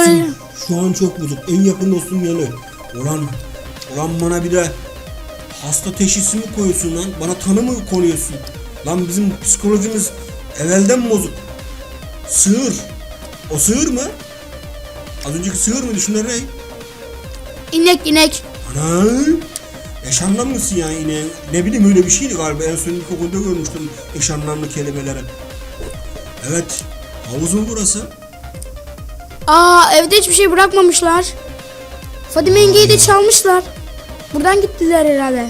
psikoloji. Şu an çok bozuk. En yakın dostum yanı. Ulan, ulan bana bir de hasta teşhisi mi koyuyorsun lan? Bana tanı mı konuyorsun? Lan bizim psikolojimiz evvelden bozuk. Sığır. O sığır mı? Az önceki sığır mıydı? Şunlar ne? İnek inek. Ana! Eşanlamlısı ya yine. Ne bileyim öyle bir şeydi galiba. En son ilkokulda görmüştüm eşanlamlı kelimeleri. Evet. Havuz mu burası? Aa evde hiçbir şey bırakmamışlar. Fadime yengeyi de çalmışlar. Buradan gittiler herhalde.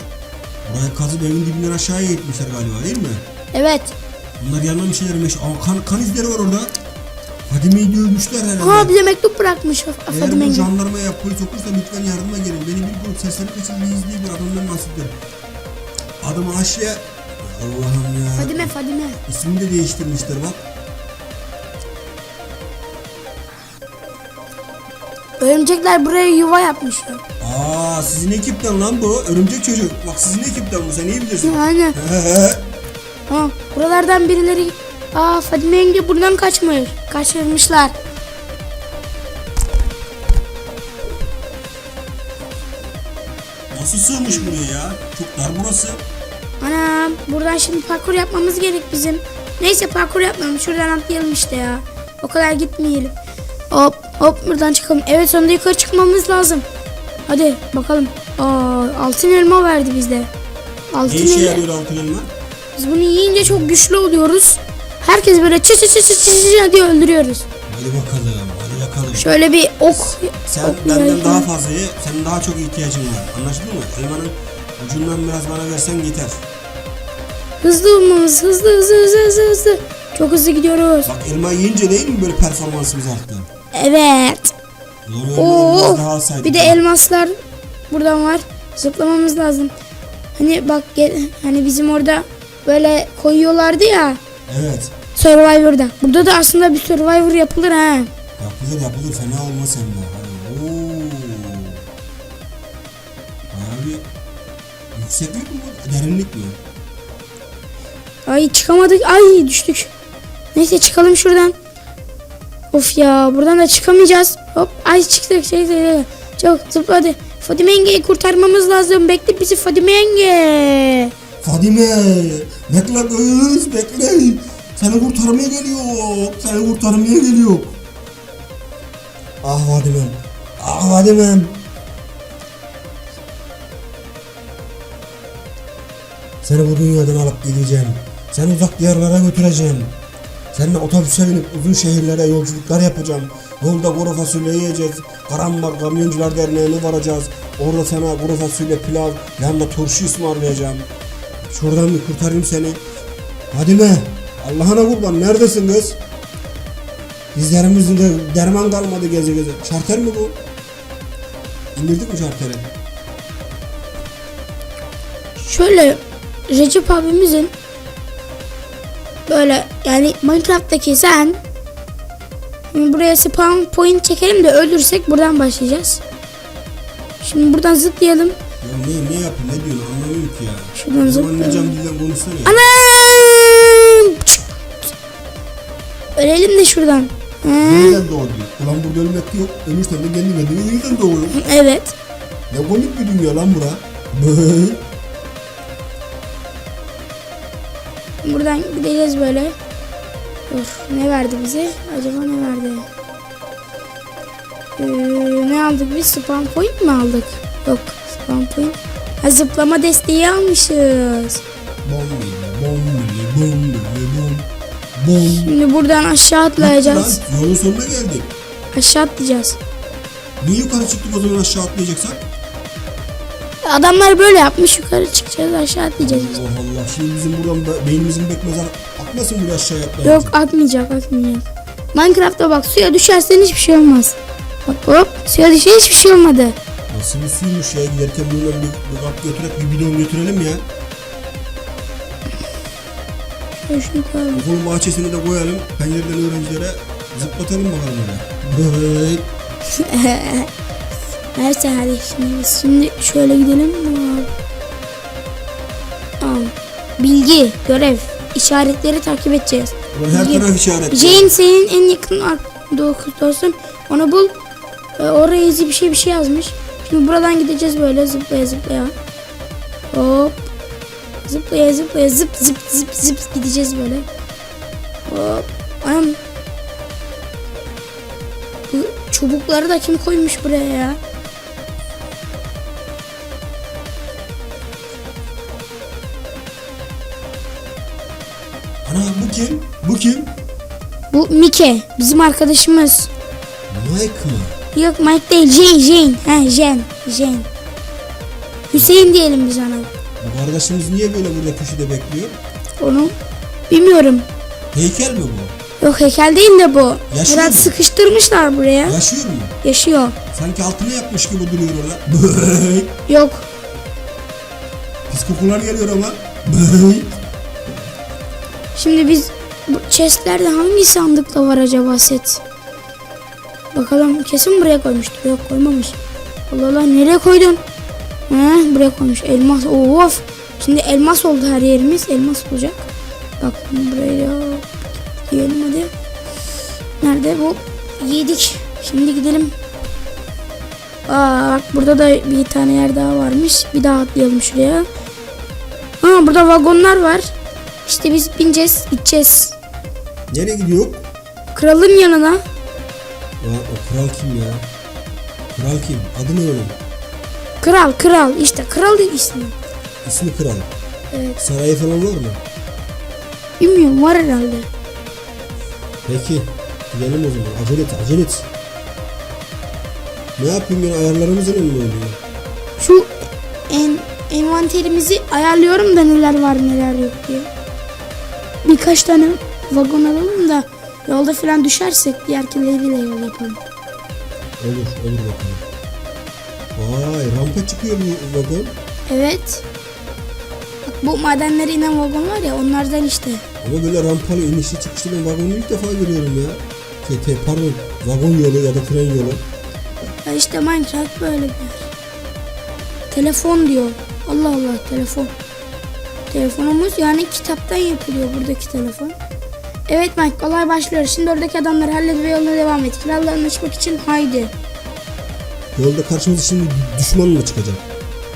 Buraya kazıp evin dibinden aşağıya gitmişler galiba değil mi? Evet. Bunlar yanına bir şeyler yemiş. Aa, kan, kan izleri var orada. Fadime'yi dövmüşler herhalde. Ha bize mektup bırakmış Fa- Eğer bu jandarmaya polis okursa lütfen yardıma gelin. Beni bir grup serseri kaçırmayız diye bir adamdan bahsediyor. Adımı aşağıya... Allah'ım ya. Fadime Fadime. İsmini de değiştirmişler bak. Örümcekler buraya yuva yapmışlar. Aa sizin ekipten lan bu. Örümcek çocuk. Bak sizin ekipten bu. Sen iyi bilirsin. Aynen. Ha, buralardan birileri... Aa Fadime yenge buradan kaçmış. Kaçırmışlar. Nasıl sığmış buraya ya? Çok dar burası. Anam buradan şimdi parkur yapmamız gerek bizim. Neyse parkur yapmayalım. Şuradan atlayalım işte ya. O kadar gitmeyelim. Hop hop buradan çıkalım. Evet sonunda yukarı çıkmamız lazım. Hadi bakalım. Aa, altın elma verdi bizde. Altın Ne işe yarıyor altın elma? Biz bunu yiyince çok güçlü oluyoruz. Herkes böyle çı çı çı çı çı diye öldürüyoruz. Hadi bakalım. Hadi bakalım. Şöyle bir ok. Sen ok benden yayın. daha fazla ye. Senin daha çok ihtiyacın var. Anlaşıldı mı? Elmanın ucundan biraz bana versen yeter. Hızlı olmamız. Hızlı hızlı hızlı hızlı hızlı. Çok hızlı gidiyoruz. Bak elma yiyince değil mi böyle performansımız arttı? Evet. Oo, bir de elmaslar buradan var. Zıplamamız lazım. Hani bak gel, hani bizim orada böyle koyuyorlardı ya Evet. Survivor'da. Burada da aslında bir Survivor yapılır ha. Yapılır yapılır fena olmaz hem de. Hadi. Oo. Bayağı bir yükseklik mi bu? Derinlik mi? Ay çıkamadık. Ay düştük. Neyse çıkalım şuradan. Of ya buradan da çıkamayacağız. Hop ay çıktık. Şey, şey, şey. Çabuk zıpla hadi. Fadime yengeyi kurtarmamız lazım. Bekle bizi Fadime yenge. Fadime! Bekle kız bekle. Seni kurtarmaya geliyor. Seni kurtarmaya geliyor. Ah Fadimem. Ah Fadimem. Seni bu dünyadan alıp gideceğim. Seni uzak diyarlara götüreceğim. Seninle otobüse binip uzun şehirlere yolculuklar yapacağım. Yolda kuru fasulye yiyeceğiz. Karambar Kamyoncular Derneği'ne varacağız. Orada sana kuru fasulye pilav, yanında turşu ısmarlayacağım. Şuradan bir kurtarayım seni. Hadi be. Allah'ına kurban neredesin kız? Dizlerimizde derman kalmadı geze geze. Şarter mi bu? İndirdik mi şarteri? Şöyle Recep abimizin böyle yani Minecraft'taki sen Şimdi buraya spawn point çekelim de öldürsek buradan başlayacağız. Şimdi buradan zıplayalım. Ya ne, ne yapayım ne diyorsun anlamıyorum ki ya. Şuradan zıplayalım. anlayacağım dilden konuşsana ya. Anam! Ölelim de şuradan. Yeniden doğdu. Ulan burada ölmek yok. Ölürsen de kendi kendine yeniden doğuyor. evet. Ne komik bir dünya lan bura. Buradan gideceğiz böyle. Dur, ne verdi bize? Acaba ne verdi? Ee, ne aldık biz? Spawn point mi aldık? Yok, spawn point. Ha, zıplama desteği almışız. Şimdi buradan aşağı atlayacağız. Lan, yolun sonuna geldik. Aşağı atlayacağız. Niye yukarı çıktık o zaman aşağı atlayacaksak? Adamlar böyle yapmış yukarı çıkacağız aşağı atlayacağız. Allah Allah. Şimdi bizim buradan be- beynimizin bekmezler atmasın buraya aşağıya atlayacak. Yok atmayacak atmayacak. Minecraft'ta bak suya düşersen hiçbir şey olmaz. Bak hop suya düşe hiçbir şey olmadı. Nasıl bir suymuş ya giderken buradan bir, bir kap bir bidon götürelim ya. Şunu koyalım. Okulun bahçesine de koyalım. Pencereden öğrencilere zıplatalım bakalım oraya. Neyse hadi şimdi şimdi şöyle gidelim. Al. Bilgi, görev, işaretleri takip edeceğiz. Ulan her taraf işaret. Jane senin en yakın dostun. Onu bul. E, oraya izi bir şey bir şey yazmış. Şimdi buradan gideceğiz böyle zıplaya zıplaya. Hop. Zıplaya zıplaya zıp zıp zıp zıp gideceğiz böyle. Hop. Anam. Bu çubukları da kim koymuş buraya ya? Kim? Bu kim? Bu Mike. Bizim arkadaşımız. Mike mı? Yok Mike değil. Jane. Jane. He Jane. Jane. Hüseyin diyelim biz ona. Bu kardeşimiz niye böyle burada köşede bekliyor? Onu bilmiyorum. Heykel mi bu? Yok heykel değil de bu. Yaşıyor Biraz mu? sıkıştırmışlar buraya. Yaşıyor mu? Yaşıyor. Sanki altına yapmış gibi duruyor orada. Yok. Pis kokular geliyor ama. Şimdi biz bu chestlerde hangi sandıkta var acaba set? Bakalım kesin buraya koymuştur. Yok koymamış. Allah Allah nereye koydun? He, buraya koymuş. Elmas. Of. Şimdi elmas oldu her yerimiz. Elmas olacak. Bak buraya diyelim hadi. Nerede bu? Yedik. Şimdi gidelim. Aa bak burada da bir tane yer daha varmış. Bir daha atlayalım şuraya. Aa burada vagonlar var. İşte biz bineceğiz, gideceğiz. Nereye gidiyor? Kralın yanına. Ya o kral kim ya? Kral kim? Adı ne onun? Kral, kral. İşte kral ismi. İsmi kral. Evet. Sarayı falan var mı? Bilmiyorum var herhalde. Peki. Gidelim o zaman. Acele et, acele et. Ne yapayım ben ayarlarımızın önüne oluyor. Şu en envanterimizi ayarlıyorum da neler var neler yok diye. Birkaç tane vagon alalım da yolda falan düşersek diğerkileriyle yol yapalım. Olur, olur bakalım. Vay rampa çıkıyor bu vagon. Evet. Bak bu madenlere inen vagon var ya onlardan işte. Ama böyle rampalı inişli çıkışlı ben vagonu ilk defa görüyorum ya. Şey, te, pardon vagon yolu ya da tren yolu. Ya işte Minecraft böyle bir yer. Telefon diyor. Allah Allah telefon. Telefonumuz yani kitaptan yapılıyor buradaki telefon. Evet Mike olay başlıyor. Şimdi oradaki adamları hallet ve yoluna devam et. Kralla anlaşmak için haydi. Yolda karşımıza şimdi düşman mı çıkacak?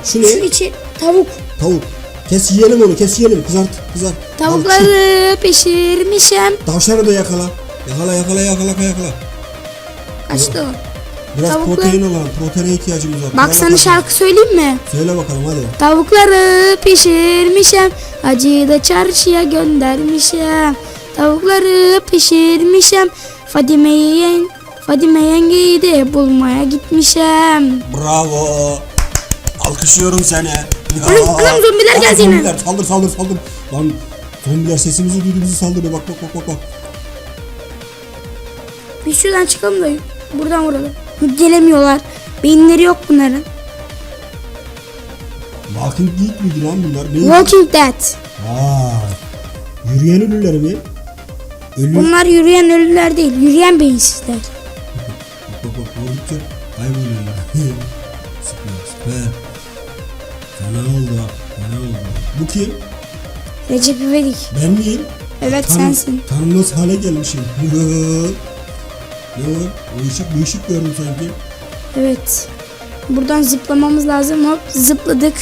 Şu ne? Şu içi tavuk. Tavuk. Kes yiyelim onu kes yiyelim kızart kızart. Al. Tavukları pişirmişim. Tavşanı da yakala. Yakala yakala yakala yakala. Kaçtı o. Biraz Tavuklar- protein alalım. Proteine ihtiyacımız var. Bak sana şarkı söyleyeyim mi? Söyle bakalım hadi. Tavukları pişirmişim. Acıyı da çarşıya göndermişim. Tavukları pişirmişim. Fadime yen, Fadime yengeyi de bulmaya gitmişim. Bravo. Alkışlıyorum seni. Anam, anam, zombiler geldi yine. Zombiler saldır saldır saldır. Lan zombiler sesimizi duydu bizi saldırıyor. Bak bak bak bak. bak. Biz şuradan çıkalım da buradan vuralım. Gelemiyorlar. Beyinleri yok bunların. Walking Dead miydi lan bunlar? Ne? Walking Dead. Vay. Yürüyen ölüler mi? Ölü. Bunlar yürüyen ölüler değil. Yürüyen beyinsizler. Bak bak. Vurdukça kayboluyorlar. süper süper. Fena oldu. Fena oldu. Bu kim? Recep İvedik. Ben miyim? Evet Tan- sensin. Tanınmaz hale gelmişim. ne var? O ışık bir ışık gördüm sanki. Evet. Buradan zıplamamız lazım. Hop zıpladık.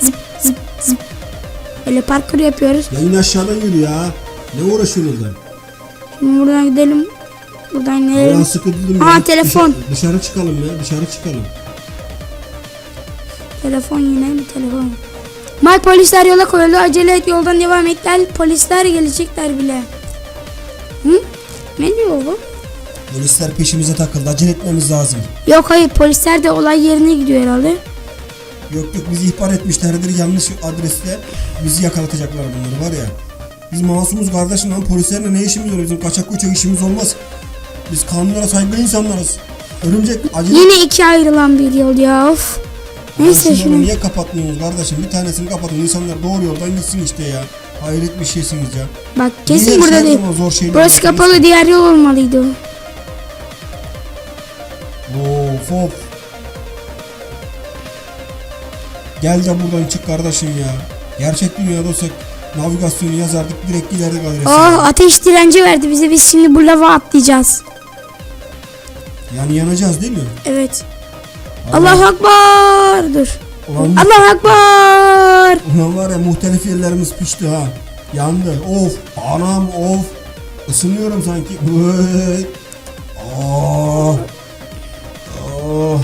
Zıp zıp zıp. Böyle parkur yapıyoruz. Ya in aşağıdan yürü ya. Ne uğraşıyorsun orada? Şimdi buradan gidelim. Buradan Allah'ın inelim. sıkıldım Aa, ya. telefon. Dışarı, dışarı çıkalım ya. Dışarı çıkalım. Telefon yine bir telefon. May polisler yola koyuldu. Acele et yoldan devam et. Gel polisler gelecekler bile. Hı? Ne diyor bu? Polisler peşimize takıldı. Acele etmemiz lazım. Yok hayır polisler de olay yerine gidiyor herhalde. Yok yok bizi ihbar etmişlerdir yanlış adreste. Bizi yakalatacaklar bunları var ya. Biz masumuz kardeşim lan polislerle ne işimiz olur bizim kaçak göçek işimiz olmaz. Biz kanunlara saygılı insanlarız. Örümcek acele Yine iki ayrılan bir yol ya of. Neyse şunu. niye kapatmıyorsunuz kardeşim? Bir tanesini kapatın. İnsanlar doğru yoldan gitsin işte ya. Hayret bir şeysiniz ya. Bak Niye kesin her burada şey değil. Burası kapalı diğer yol olmalıydı Of. Gel de buradan çık kardeşim ya. Gerçek dünyada olsak navigasyonu yazardık direkt giderdik adrese. Oh ateş direnci verdi bize biz şimdi bu lava atlayacağız. Yani yanacağız değil mi? Evet. Allahu Akbar. Dur. Ulan, Allahu Akbar. ulan var ya muhtelif yerlerimiz pişti ha. Yandı. Of. Anam of. Isınıyorum sanki. Vay. Oh.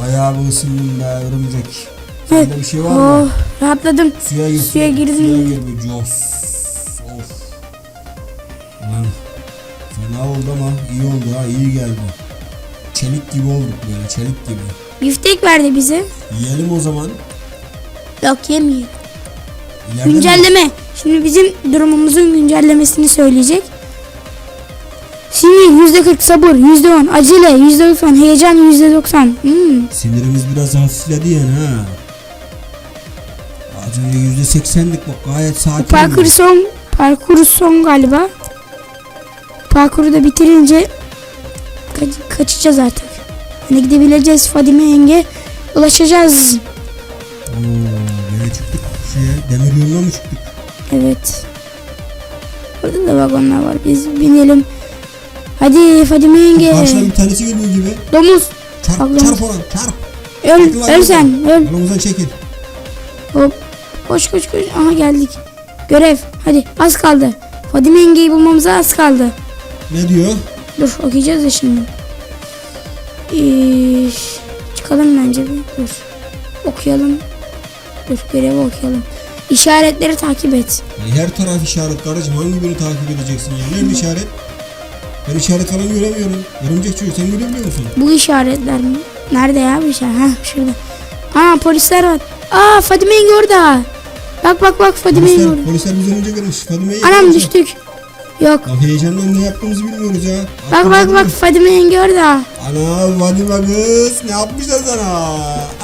Bayağı bir ısındım be örümcek. Sende bir şey var mı? Oh, rahatladım. Suya gir. Suya girdim. Suya gir bir Jos. Of. Ulan fena oldu ama iyi oldu ha iyi geldi. Çelik gibi olduk böyle çelik gibi. Biftek verdi bize. Yiyelim o zaman. Yok yemeyelim. İleride mi? Güncelleme. Şimdi bizim durumumuzun güncellemesini söyleyecek. Şimdi yüzde 40 sabır, yüzde 10 acele, yüzde 90 heyecan, yüzde 90. Hmm. Sinirimiz biraz hafifledi yani ha. Az önce yüzde seksenlik bak gayet Bu sakin. parkur son, parkur son galiba. Parkuru da bitirince ka- kaçacağız artık. Hani gidebileceğiz Fadime yenge. Ulaşacağız. Oo, böyle çıktık şeye demir yoluna mı çıktık? Evet. Burada da vagonlar var. Biz binelim. Hadi Fadime yenge. Karşıdan bir tanesi geliyor gibi. Domuz. Çarp Allah. çarp ona çarp. Öl, lan öl sen. Öl. Yolumuzdan çekil. Hop. Koş koş koş. Aha geldik. Görev. Hadi az kaldı. Fadime yengeyi bulmamıza az kaldı. Ne diyor? Dur okuyacağız ya şimdi. Ee, çıkalım bence bir. Dur. Okuyalım. Dur görevi okuyalım. İşaretleri takip et. Yani her taraf işaret kardeşim hangi birini takip edeceksin ya? Nerede işaret? Ben işaret falan göremiyorum. Örümcek çocuk sen görebiliyor musun? Bu işaretler mi? Nerede ya bu işaret? Ha şurada. Aa polisler var. Aa Fadime yenge orada. Bak bak bak Fadime yenge orada. polisler bizden önce gelmiş. Fadime'yi Anam yakalamışlar. düştük. Yok. Ya heyecandan ne yaptığımızı bilmiyoruz ya. Bak bak bak Fadime yenge orada. Ana Fadime kız ne yapmışlar sana?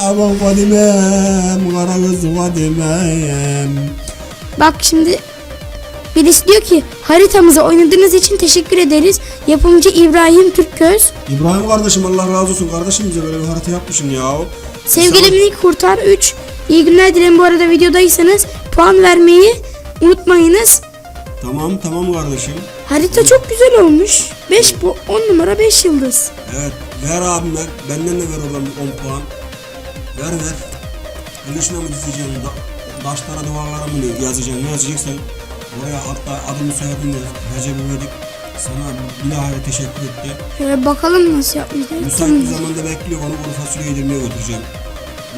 Aman Fadime'm, kara kız Fadime'm. Bak şimdi birisi diyor ki haritamızı oynadığınız için teşekkür ederiz. Yapımcı İbrahim Türkköz. İbrahim kardeşim Allah razı olsun kardeşim bize böyle bir harita yapmışsın ya. Sevgilimi kurtar 3. İyi günler dilerim bu arada videodaysanız puan vermeyi unutmayınız. Tamam tamam kardeşim. Harita çok güzel olmuş. 5 bu 10 numara 5 yıldız. Evet ver abim ver. Benden de ver oradan bir 10 puan. Ver ver. Gülüşüne mi dizeceksin? Da, taşlara duvarlara mı ne yazacaksın? Oraya hatta adımı soyadını da Recep İvedik sana bilahare teşekkür etti. Şöyle bakalım nasıl yapmışlar. Müsait bir zamanda bekliyor onu kuru fasulye yedirmeye götüreceğim.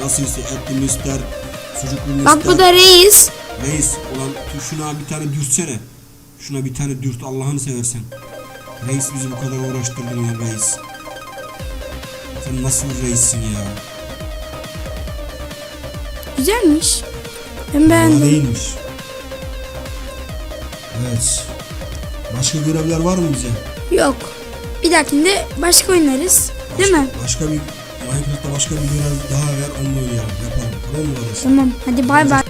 Nasılsa etli mi ister, sucuklu mu Bak ister. bu da reis. Reis ulan şuna bir tane dürtsene. Şuna bir tane dürt Allah'ını seversen. Reis bizi bu kadar uğraştırdın ya reis. Sen nasıl bir reissin ya? Güzelmiş. Ben beğendim. değilmiş. Evet. Başka görevler var mı bize? Yok. Bir dahakinde başka oynarız. Değil mi? Başka bir Minecraft'ta başka bir görev daha ver onunla oynayalım. Yapalım. Tamam mı kardeşim? Tamam. Hadi bay bay.